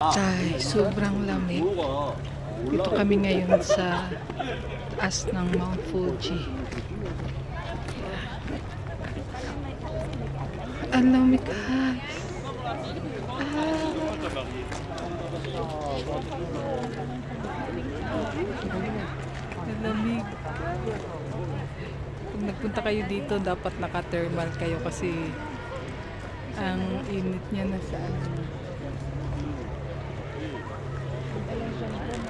Tay, sobrang lamig. Dito kami ngayon sa taas ng Mount Fuji. Ang lamig guys. Ah. Lamig. Kung nagpunta kayo dito, dapat naka-thermal kayo kasi ang init niya na sa ano.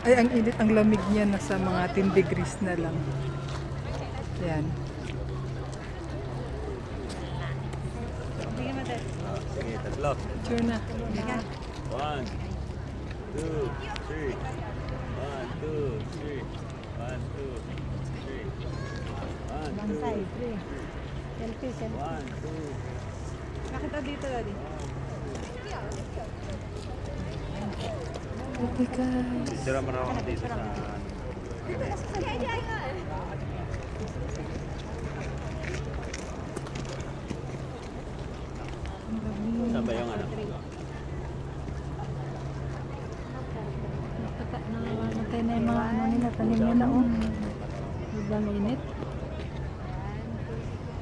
Ay, ang init, ang lamig niya nasa mga 10 degrees na lang. Yan. Sige, tatlo. Sure na. One, two, three. One, two, three. One, two, three. One, two, Selfie, selfie. one, two. Nakita dito, Daddy. Okay guys. Sira mo na ako dito sa... Saan ba yung ano? Namatay na yung mga ano nila, tanim nila, oh. Sobrang init.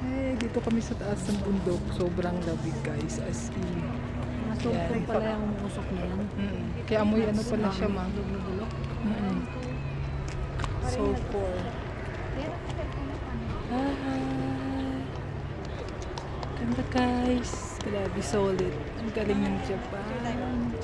Ay, dito kami sa taas ng bundok. Sobrang lamig guys. As in. Yan. pala yung umusok na yan. Mm. Kaya amoy ano pala siya ma. Bulok-bulok. Mm. Sulfur. Hi. Ganda guys. Grabe solid. Ang galing ng Japan.